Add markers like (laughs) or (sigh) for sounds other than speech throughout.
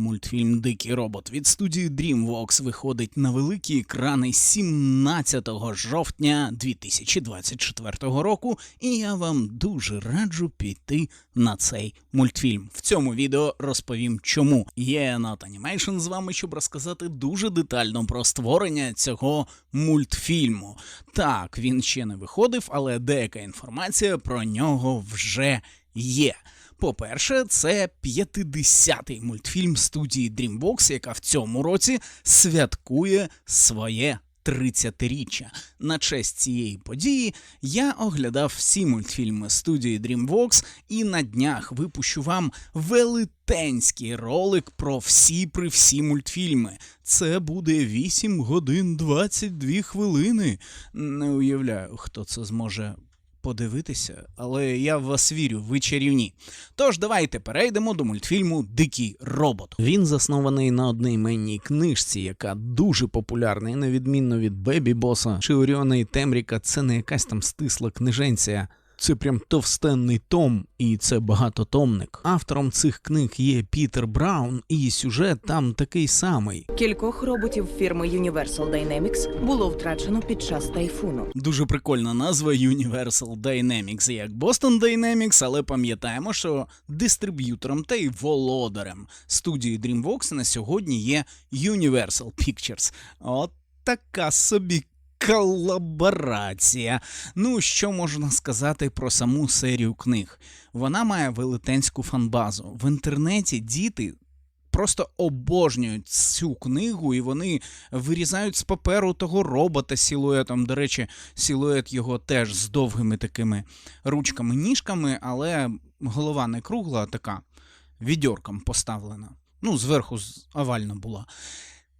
Мультфільм Дикий робот від студії DreamWorks виходить на великі екрани 17 жовтня 2024 року, і я вам дуже раджу піти на цей мультфільм. В цьому відео розповім чому. Є Not Animation з вами, щоб розказати дуже детально про створення цього мультфільму. Так, він ще не виходив, але деяка інформація про нього вже є. По-перше, це 50-й мультфільм студії DreamWorks, яка в цьому році святкує своє 30-річчя. На честь цієї події я оглядав всі мультфільми студії DreamWorks і на днях випущу вам велетенський ролик про всі при всі мультфільми. Це буде 8 годин 22 хвилини. Не уявляю, хто це зможе подивитися, але я в вас вірю, ви чарівні. Тож давайте перейдемо до мультфільму Дикий робот. Він заснований на одноіменній книжці, яка дуже популярна, і на відмінно від Бебі Боса чи Оріона і Темріка, це не якась там стисла книженція. Це прям товстенний том, і це багатотомник. Автором цих книг є Пітер Браун, і сюжет там такий самий. Кількох роботів фірми Universal Dynamics було втрачено під час тайфуну. Дуже прикольна назва Universal Dynamics, як Boston Dynamics, але пам'ятаємо, що дистриб'ютором та й володарем студії DreamWorks на сьогодні є Universal Pictures. От така собі. Колаборація. Ну, що можна сказати про саму серію книг? Вона має велетенську фанбазу. В інтернеті діти просто обожнюють цю книгу, і вони вирізають з паперу того робота силуетом. До речі, силует його теж з довгими такими ручками-ніжками, але голова не кругла, а така відьорком поставлена. Ну, зверху овальна була.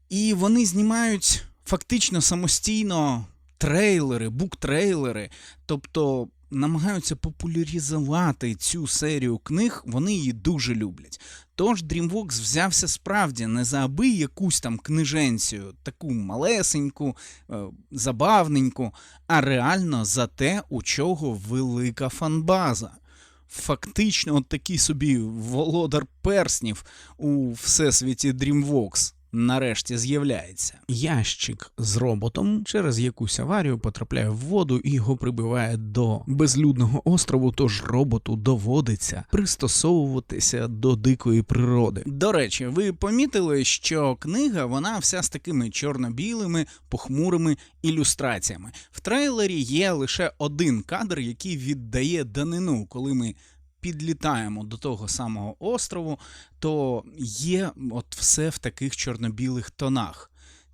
І вони знімають фактично самостійно трейлери, буктрейлери, тобто намагаються популяризувати цю серію книг, вони її дуже люблять. Тож DreamWorks взявся справді не за аби якусь там книженцію, таку малесеньку, е, забавненьку, а реально за те, у чого велика фанбаза. Фактично, от такий собі володар перснів у всесвіті DreamWorks нарешті з'являється. Ящик з роботом через якусь аварію потрапляє в воду і його прибиває до безлюдного острову, тож роботу доводиться пристосовуватися до дикої природи. До речі, ви помітили, що книга вона вся з такими чорно-білими похмурими ілюстраціями. В трейлері є лише один кадр, який віддає данину, коли ми підлітаємо до того самого острову, то є от все в таких чорно-білих тонах.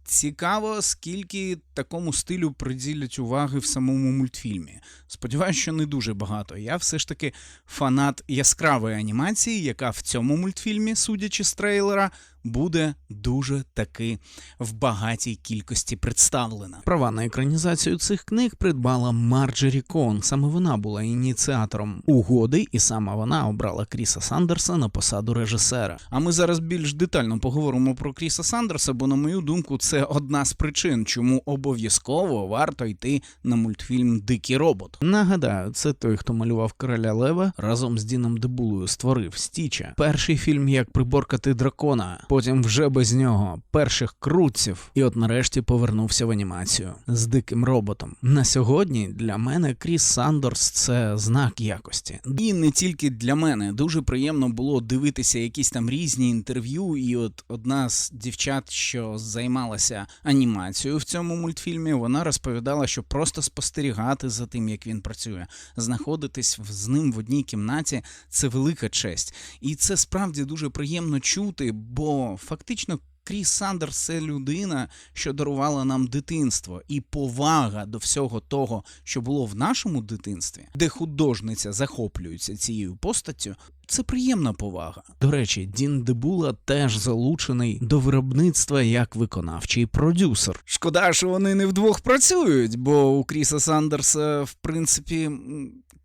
Цікаво, скільки такому стилю приділять уваги в самому мультфільмі. Сподіваюся, що не дуже багато. Я все ж таки фанат яскравої анімації, яка в цьому мультфільмі, судячи з трейлера, буде дуже таки в багатій кількості представлена. Права на екранізацію цих книг придбала Марджері Кон. Саме вона була ініціатором угоди, і саме вона обрала Кріса Сандерса на посаду режисера. А ми зараз більш детально поговоримо про Кріса Сандерса, бо, на мою думку, це одна з причин, чому обов'язково варто йти на мультфільм Дикий робот. Нагадаю, це той, хто малював короля Лева разом з Діном Дебулою, створив Стіча. Перший фільм як приборкати дракона. Потім вже без нього перших крутців, і от нарешті повернувся в анімацію з диким роботом. На сьогодні для мене Кріс Сандорс це знак якості. І не тільки для мене. Дуже приємно було дивитися якісь там різні інтерв'ю. І от одна з дівчат, що займалася анімацією в цьому мультфільмі, вона розповідала, що просто спостерігати за тим, як він працює, знаходитись з ним в одній кімнаті це велика честь. І це справді дуже приємно чути, бо фактично. Кріс Сандерс це людина, що дарувала нам дитинство, і повага до всього того, що було в нашому дитинстві, де художниця захоплюється цією постаттю. Це приємна повага. До речі, Дін Дебула теж залучений до виробництва як виконавчий продюсер. Шкода, що вони не вдвох працюють, бо у Кріса Сандерса, в принципі,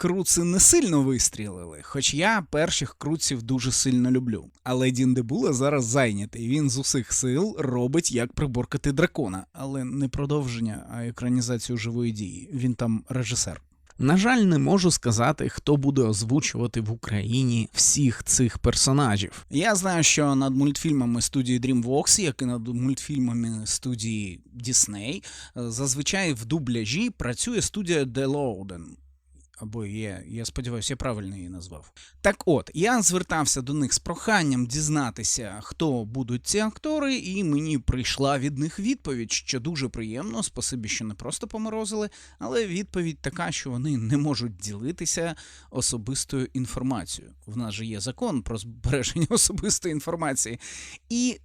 круци не сильно вистрілили. Хоч я перших круців дуже сильно люблю. Але Дін Дебула зараз зайнятий. Він з усіх сил робить як приборкати дракона, але не продовження, а екранізацію живої дії. Він там режисер. На жаль, не можу сказати, хто буде озвучувати в Україні всіх цих персонажів. Я знаю, що над мультфільмами студії DreamWorks, як і над мультфільмами студії Disney, е, зазвичай в дубляжі працює студія Deloaden. Або є, я сподіваюся, я правильно її назвав. Так от, я звертався до них з проханням дізнатися, хто будуть ці актори, і мені прийшла від них відповідь, що дуже приємно, спасибі, що не просто поморозили, але відповідь така, що вони не можуть ділитися особистою інформацією. В нас же є закон про збереження (laughs) особистої інформації. І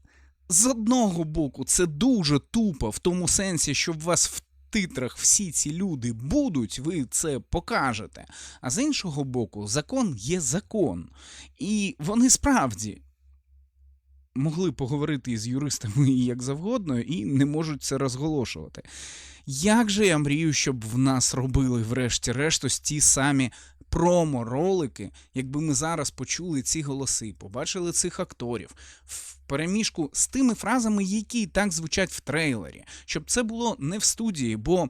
з одного боку, це дуже тупо в тому сенсі, що в вас титрах всі ці люди будуть, ви це покажете. А з іншого боку, закон є закон. І вони справді могли поговорити із юристами (laughs) як завгодно і не можуть це розголошувати. Як же я мрію, щоб в нас робили врешті-решт ось ті самі промо-ролики, якби ми зараз почули ці голоси, побачили цих акторів в переміжку з тими фразами, які так звучать в трейлері, щоб це було не в студії, бо.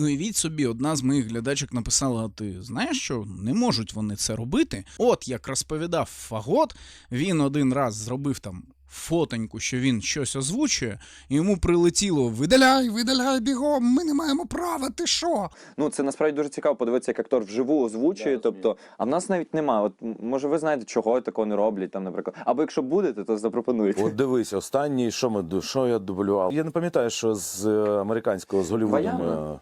Уявіть собі, одна з моїх глядачок написала: «А ти знаєш, що не можуть вони це робити? От як розповідав Фагот, він один раз зробив там фотоньку, що він щось озвучує, і йому прилетіло: видаляй, видаляй бігом, ми не маємо права, ти що? Ну це насправді дуже цікаво подивитися, як актор вживу озвучує. тобто, а в нас навіть немає. От може, ви знаєте, чого такого не роблять там, наприклад. Або якщо будете, то запропонуйте. От дивись, останній, що ми що я дублював? Я не пам'ятаю, що з е, американського з Голлівудом. Ваяна? е,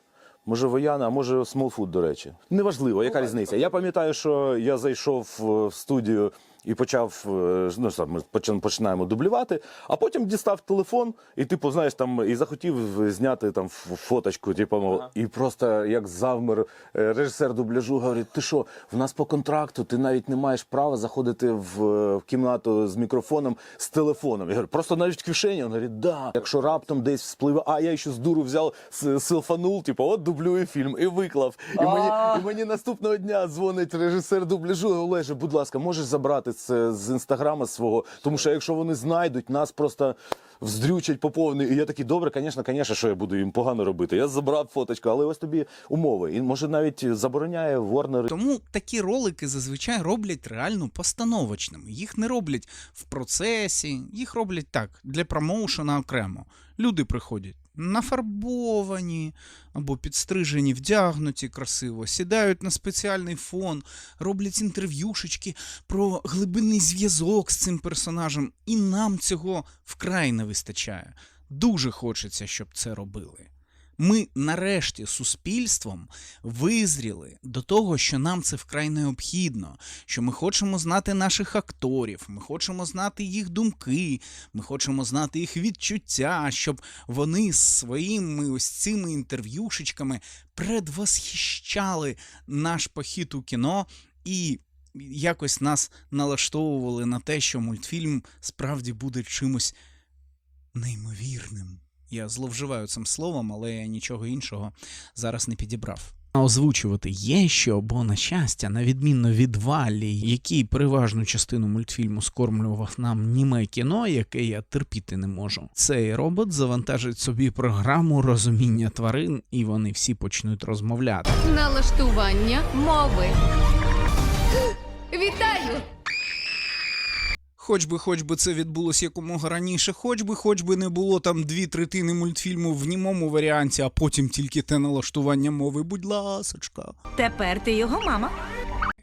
Може, Вояна, а може Смолфуд, до речі. Неважливо, яка різниця. Я пам'ятаю, що я зайшов е, в студію і почав, е, ну, ми починаємо дублювати, а потім дістав телефон і, типу, знаєш, там і захотів зняти там фоточку, типу, мов, і просто як завмер е, режисер дубляжу говорить: ти що, в нас по контракту ти навіть не маєш права заходити в, е, в кімнату з мікрофоном з телефоном. Я говорю, просто навіть в кишені. Він говорить, да. Якщо раптом десь вспливе, а я ще з дуру взяв селфанул, типу, от дублюю фільм і виклав. І мені, і мені наступного дня дзвонить режисер дубляжу. Олеже, будь ласка, можеш забрати це з інстаграма свого, тому що якщо вони знайдуть, нас просто. Вздрючать по. І я такий, добре, звісно, звісно, що я буду їм погано робити. Я забрав фоточку, але ось тобі умови. І може навіть забороняє Warner Тому такі ролики зазвичай роблять реально постановочними. Їх не роблять в процесі, їх роблять так, для промоушена окремо. Люди приходять нафарбовані або підстрижені, вдягнуті красиво, сідають на спеціальний фон, роблять інтерв'юшечки про глибинний зв'язок з цим персонажем, і нам цього вкрай не вистачає. Дуже хочеться, щоб це робили. Ми нарешті суспільством визріли до того, що нам це вкрай необхідно, що ми хочемо знати наших акторів, ми хочемо знати їх думки, ми хочемо знати їх відчуття, щоб вони своїми ось цими інтерв'юшечками предвосхищали наш похід у кіно і якось нас налаштовували на те, що мультфільм справді буде чимось неймовірним. Я зловживаю цим словом, але я нічого іншого зараз не підібрав. Озвучувати є що, бо на щастя, на відміну від Валі, який переважну частину мультфільму скормлював нам німе кіно, яке я терпіти не можу. Цей робот завантажить собі програму розуміння тварин, і вони всі почнуть розмовляти. Налаштування мови. Вітаю! Хоч би, хоч би це відбулося якомога раніше, хоч би, хоч би не було там дві третини мультфільму в німому варіанті, а потім тільки те налаштування мови, будь ласочка. Тепер ти його мама.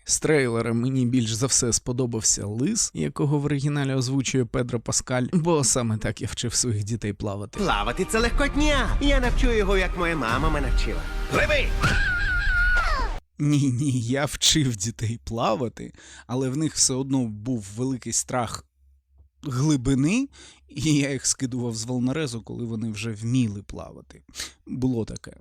З трейлера мені більш за все сподобався лис, якого в оригіналі озвучує Педро Паскаль, бо саме так я вчив своїх дітей плавати. Плавати це легкотня. Я навчу його, як моя мама мене вчила. Пливи! Ні, ні, я вчив дітей плавати, але в них все одно був великий страх глибини, і я їх скидував з волнорезу, коли вони вже вміли плавати. Було таке.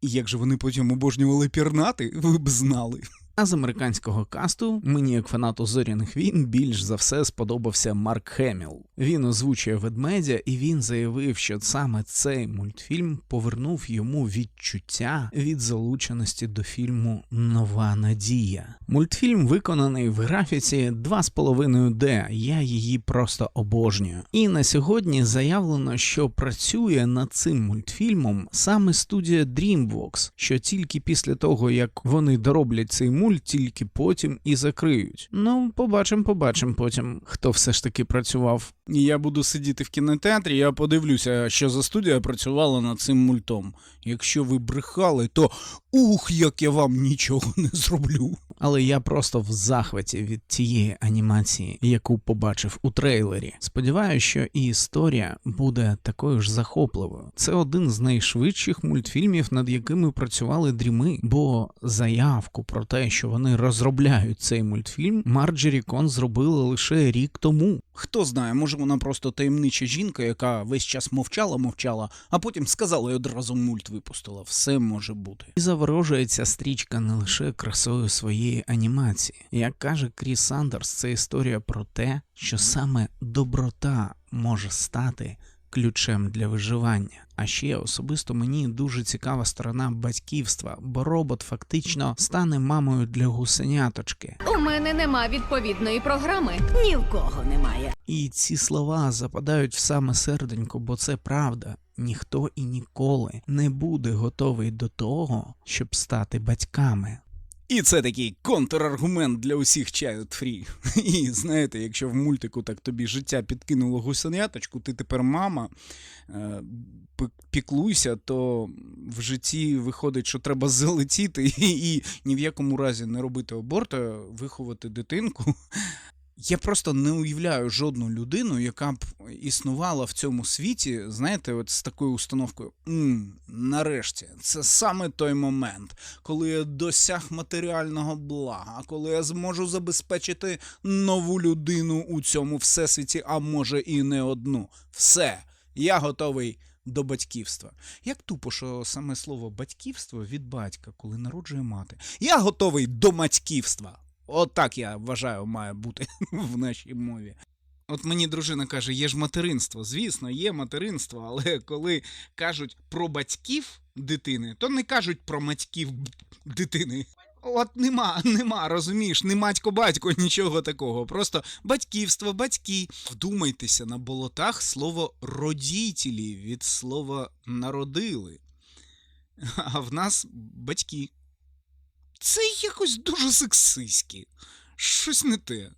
І як же вони потім обожнювали пірнати, ви б знали. А з американського касту мені, як фанату зоряних війн, більш за все сподобався Марк Хеміл. Він озвучує ведмедя, і він заявив, що саме цей мультфільм повернув йому відчуття від залученості до фільму Нова Надія. Мультфільм виконаний в графіці 2,5D. Я її просто обожнюю. І на сьогодні заявлено, що працює над цим мультфільмом саме студія DreamWorks, що тільки після того, як вони дороблять цей мульт, тільки потім і закриють. Ну, побачимо, побачимо потім, хто все ж таки працював. Я буду сидіти в кінотеатрі, я подивлюся, що за студія працювала над цим мультом. Якщо ви брехали, то ух, як я вам нічого не зроблю. Але я просто в захваті від тієї анімації, яку побачив у трейлері. Сподіваюся, що і історія буде такою ж захопливою. Це один з найшвидших мультфільмів, над якими працювали дріми, бо заявку про те, що вони розробляють цей мультфільм, Марджері Кон зробила лише рік тому. Хто знає, може вона просто таємнича жінка, яка весь час мовчала, мовчала, а потім сказала і одразу мульт випустила. Все може бути. І заворожує ця стрічка не лише красою своєї анімації. Як каже Кріс Сандерс, це історія про те, що саме доброта може стати ключем для виживання. А ще особисто мені дуже цікава сторона батьківства, бо робот фактично стане мамою для гусеняточки. У мене нема відповідної програми. Ні в кого немає. І ці слова западають в саме серденько, бо це правда. Ніхто і ніколи не буде готовий до того, щоб стати батьками. І це такий контраргумент для усіх child free. (laughs) І знаєте, якщо в мультику так тобі життя підкинуло гусеняточку, ти тепер мама, е, піклуйся, то в житті виходить, що треба залетіти і, (laughs) і ні в якому разі не робити аборт, виховати дитинку. Я просто не уявляю жодну людину, яка б існувала в цьому світі, знаєте, от з такою установкою. «М, нарешті, це саме той момент, коли я досяг матеріального блага, коли я зможу забезпечити нову людину у цьому всесвіті, а може і не одну. Все, я готовий до батьківства. Як тупо, що саме слово батьківство від батька, коли народжує мати. Я готовий до матьківства. Отак я вважаю, має бути (laughs) в нашій мові. От мені дружина каже, є ж материнство. Звісно, є материнство, але коли кажуть про батьків дитини, то не кажуть про матьків дитини. От нема, нема, розумієш, не матько-батько, нічого такого. Просто батьківство, батьки. Вдумайтеся на болотах слово родітелі від слова народили. А в нас батьки. Це якось дуже сексистськи. Щось не те.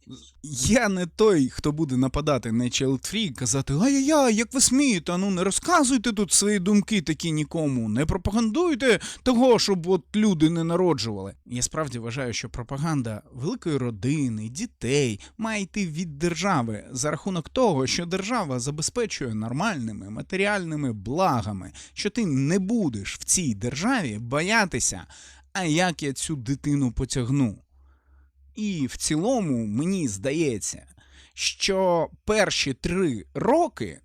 Я не той, хто буде нападати на Child Free і казати Ай-яй-яй, як ви смієте, ну не розказуйте тут свої думки такі нікому, не пропагандуйте того, щоб от люди не народжували. Я справді вважаю, що пропаганда великої родини, дітей має йти від держави за рахунок того, що держава забезпечує нормальними матеріальними благами, що ти не будеш в цій державі боятися, а як я цю дитину потягну. І в цілому мені здається, що перші три роки,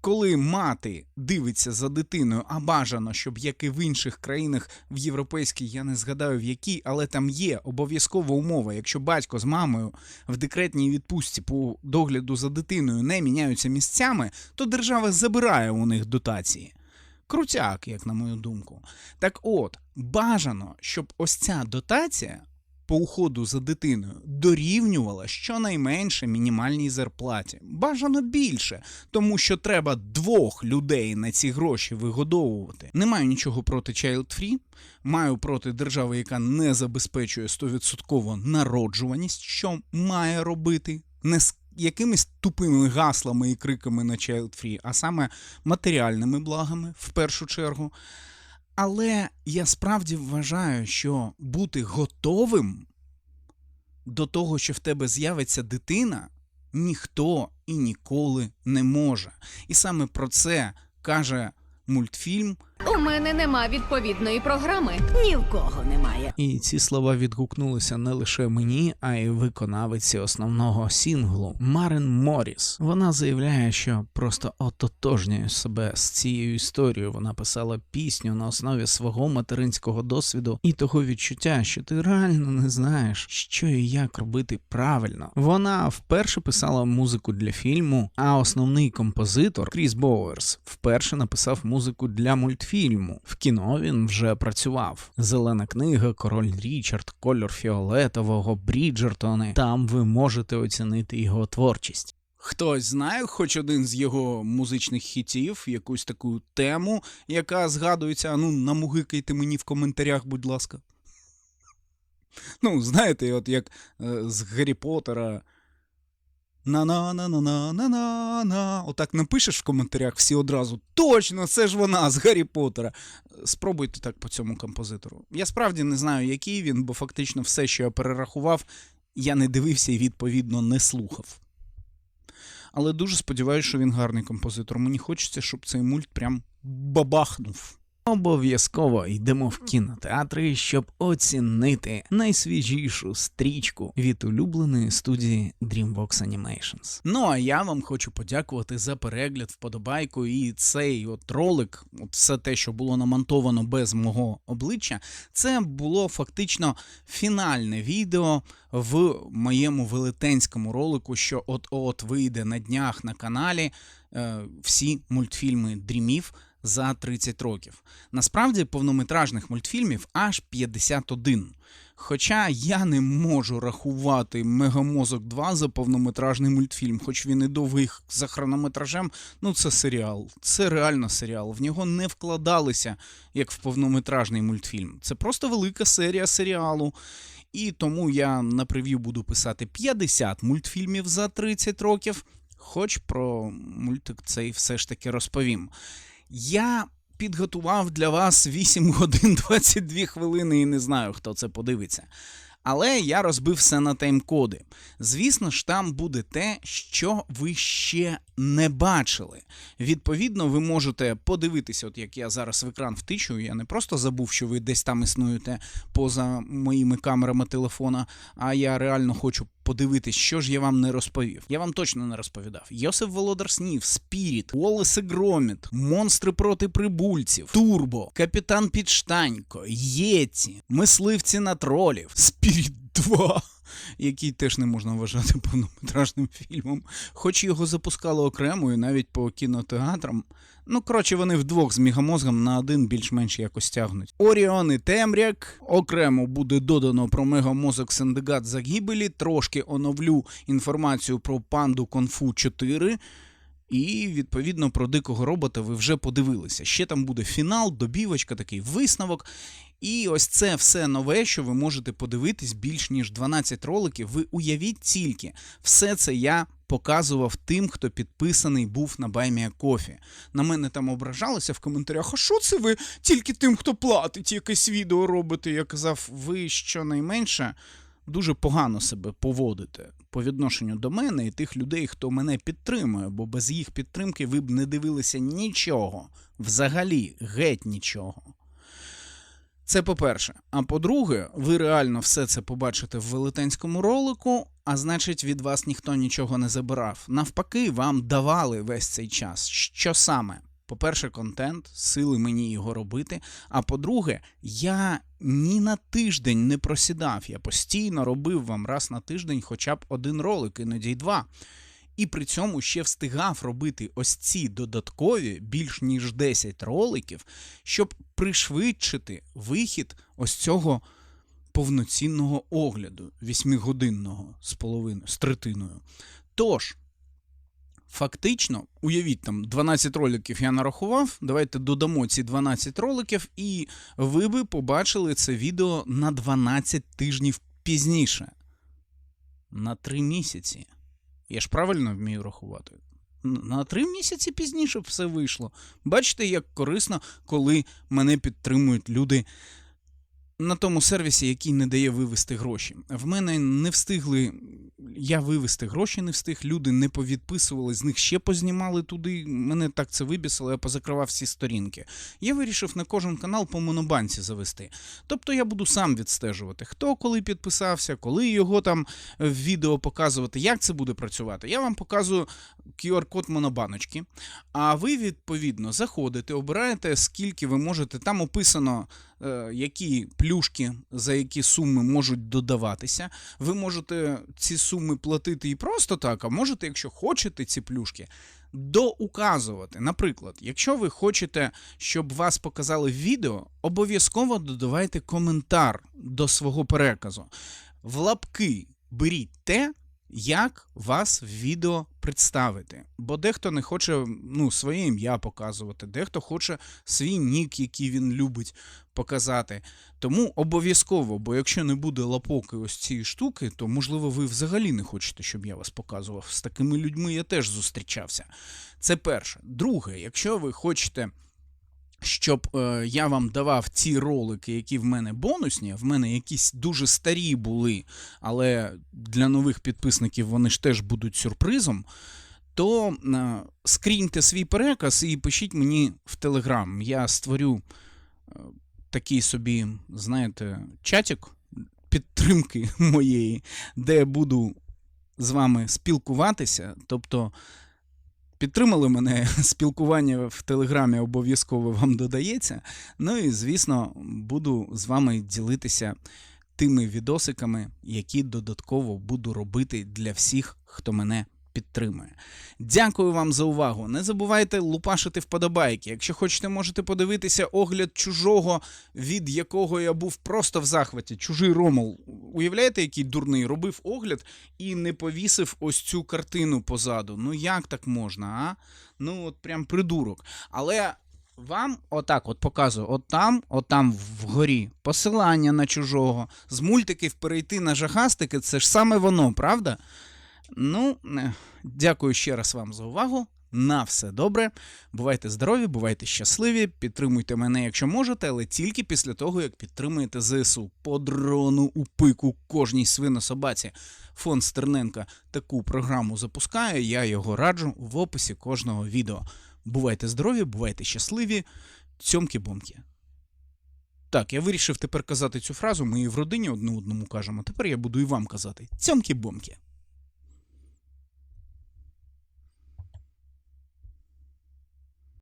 коли мати дивиться за дитиною, а бажано, щоб як і в інших країнах в європейській, я не згадаю в якій, але там є обов'язкова умова. Якщо батько з мамою в декретній відпустці по догляду за дитиною не міняються місцями, то держава забирає у них дотації. Крутяк, як на мою думку. Так от, бажано, щоб ось ця дотація по уходу за дитиною дорівнювала щонайменше мінімальній зарплаті. Бажано більше, тому що треба двох людей на ці гроші вигодовувати. Не маю нічого проти Child Free, маю проти держави, яка не забезпечує 100% народжуваність, що має робити. Не з якимись тупими гаслами і криками на Child Free, а саме матеріальними благами в першу чергу. Але я справді вважаю, що бути готовим до того, що в тебе з'явиться дитина, ніхто і ніколи не може. І саме про це каже мультфільм У мене нема відповідної програми. Ні в кого немає. І ці слова відгукнулися не лише мені, а й виконавиці основного сінглу Марин Моріс. Вона заявляє, що просто ототожнює себе з цією історією. Вона писала пісню на основі свого материнського досвіду і того відчуття, що ти реально не знаєш, що і як робити правильно. Вона вперше писала музику для фільму, а основний композитор Кріс Боуерс вперше написав музику для мультфільму. В кіно він вже працював. Зелена книга, Король Річард, Кольор фіолетового, Бріджертони. Там ви можете оцінити його творчість. Хтось знає хоч один з його музичних хітів, якусь таку тему, яка згадується. Ну, намугикайте мені в коментарях, будь ласка. Ну, знаєте, от як е, з Гаррі Поттера. На-на-на-на-на-на-на-на. Отак напишеш в коментарях всі одразу. Точно, це ж вона з Гаррі Поттера. Спробуйте так по цьому композитору. Я справді не знаю, який він, бо фактично все, що я перерахував, я не дивився і відповідно не слухав. Але дуже сподіваюся, що він гарний композитор. Мені хочеться, щоб цей мульт прям бабахнув. Обов'язково йдемо в кінотеатри, щоб оцінити найсвіжішу стрічку від улюбленої студії DreamWorks Animations. Ну а я вам хочу подякувати за перегляд, вподобайку і цей от ролик, от все те, що було намонтовано без мого обличчя, це було фактично фінальне відео в моєму велетенському ролику, що от-от вийде на днях на каналі е, всі мультфільми дрімів за 30 років. Насправді повнометражних мультфільмів аж 51. Хоча я не можу рахувати Мегамозок 2 за повнометражний мультфільм, хоч він і довгий за хронометражем, ну це серіал. Це реально серіал. В нього не вкладалися як в повнометражний мультфільм. Це просто велика серія серіалу. І тому я на прев'ю буду писати 50 мультфільмів за 30 років, хоч про мультик цей все ж таки розповім. Я підготував для вас 8 (laughs) годин 22 хвилини і не знаю, хто це подивиться. Але я розбив все на тайм-коди. Звісно ж, там буде те, що ви ще не бачили. Відповідно, ви можете подивитися, от як я зараз в екран втичу. Я не просто забув, що ви десь там існуєте поза моїми камерами телефона, а я реально хочу подивитись, що ж я вам не розповів. Я вам точно не розповідав. Йосиф Володар Снів, Спіріт, Уоллес і Громіт, Монстри проти прибульців, Турбо, Капітан Підштанько, Єці, Мисливці на тролів, Спіріт 2. Який теж не можна вважати (laughs) повнометражним фільмом, хоч його запускали окремо і навіть по кінотеатрам. Ну, коротше, вони вдвох з мегамозгом на один більш-менш якось тягнуть. Оріон і Темряк. Окремо буде додано про мегамозок Сендегат загибелі. Трошки оновлю інформацію про панду Конфу 4. І відповідно про дикого робота ви вже подивилися. Ще там буде фінал, добівочка, такий висновок. І ось це все нове, що ви можете подивитись більш ніж 12 роликів. Ви уявіть тільки, все це я показував тим, хто підписаний був на Баймія Кофі. На мене там ображалися в коментарях. А що це ви тільки тим, хто платить, якесь відео робите? Я казав, ви щонайменше дуже погано себе поводите по відношенню до мене і тих людей, хто мене підтримує, бо без їх підтримки ви б не дивилися нічого, взагалі, геть нічого. Це по-перше. А по-друге, ви реально все це побачите в велетенському ролику, а значить, від вас ніхто нічого не забирав. Навпаки, вам давали весь цей час. Що саме? По-перше, контент, сили мені його робити. А по-друге, я ні на тиждень не просідав. Я постійно робив вам раз на тиждень хоча б один ролик, іноді й два. І при цьому ще встигав робити ось ці додаткові більш ніж 10 роликів, щоб пришвидшити вихід ось цього повноцінного огляду, вісьмигодинного з половиною, з третиною. Тож, фактично, уявіть, там 12 роликів я нарахував. Давайте додамо ці 12 роликів, і ви би побачили це відео на 12 тижнів пізніше. На 3 місяці. Я ж правильно вмію рахувати. На три місяці пізніше все вийшло. Бачите, як корисно, коли мене підтримують люди на тому сервісі, який не дає вивести гроші. В мене не встигли. Я вивести гроші не встиг, люди не повідписували, з них ще познімали туди. Мене так це вибісило, я позакривав всі сторінки. Я вирішив на кожен канал по монобанці завести. Тобто я буду сам відстежувати, хто коли підписався, коли його там в відео показувати, як це буде працювати. Я вам показую QR-код монобаночки. А ви, відповідно, заходите, обираєте, скільки ви можете. Там описано, е, які плюшки за які суми можуть додаватися. Ви можете ці суми платити і просто так, а можете, якщо хочете ці плюшки, доуказувати. Наприклад, якщо ви хочете, щоб вас показали відео, обов'язково додавайте коментар до свого переказу. В лапки беріть те, як вас в відео представити. Бо дехто не хоче ну, своє ім'я показувати, дехто хоче свій нік, який він любить показати. Тому обов'язково, бо якщо не буде лапок і ось цієї штуки, то можливо ви взагалі не хочете, щоб я вас показував. З такими людьми я теж зустрічався. Це перше. Друге, якщо ви хочете. Щоб е, я вам давав ті ролики, які в мене бонусні, в мене якісь дуже старі були, але для нових підписників вони ж теж будуть сюрпризом, то е, скріньте свій переказ і пишіть мені в Телеграм. Я створю е, такий собі, знаєте, чатик підтримки (laughs) моєї, де буду з вами спілкуватися. Тобто підтримали мене (laughs) спілкування в Телеграмі обов'язково вам додається. Ну і, звісно, буду з вами ділитися тими відосиками, які додатково буду робити для всіх, хто мене підтримує. Дякую вам за увагу. Не забувайте лупашити вподобайки. Якщо хочете, можете подивитися огляд чужого, від якого я був просто в захваті. Чужий Ромул. Уявляєте, який дурний робив огляд і не повісив ось цю картину позаду. Ну як так можна, а? Ну, от прям придурок. Але. Вам отак от показую, от там, от там вгорі, посилання на чужого. З мультиків перейти на жахастики, це ж саме воно, правда? Ну, е, дякую ще раз вам за увагу. На все добре. Бувайте здорові, бувайте щасливі, підтримуйте мене, якщо можете, але тільки після того, як підтримуєте ЗСУ по дрону у пику кожній свинособаці. Фонд Стерненка таку програму запускає. Я його раджу в описі кожного відео. Бувайте здорові, бувайте щасливі. Цьомки-бомки. Так, я вирішив тепер казати цю фразу. Ми і в родині одне одному кажемо. Тепер я буду і вам казати. Цьомки-бомки.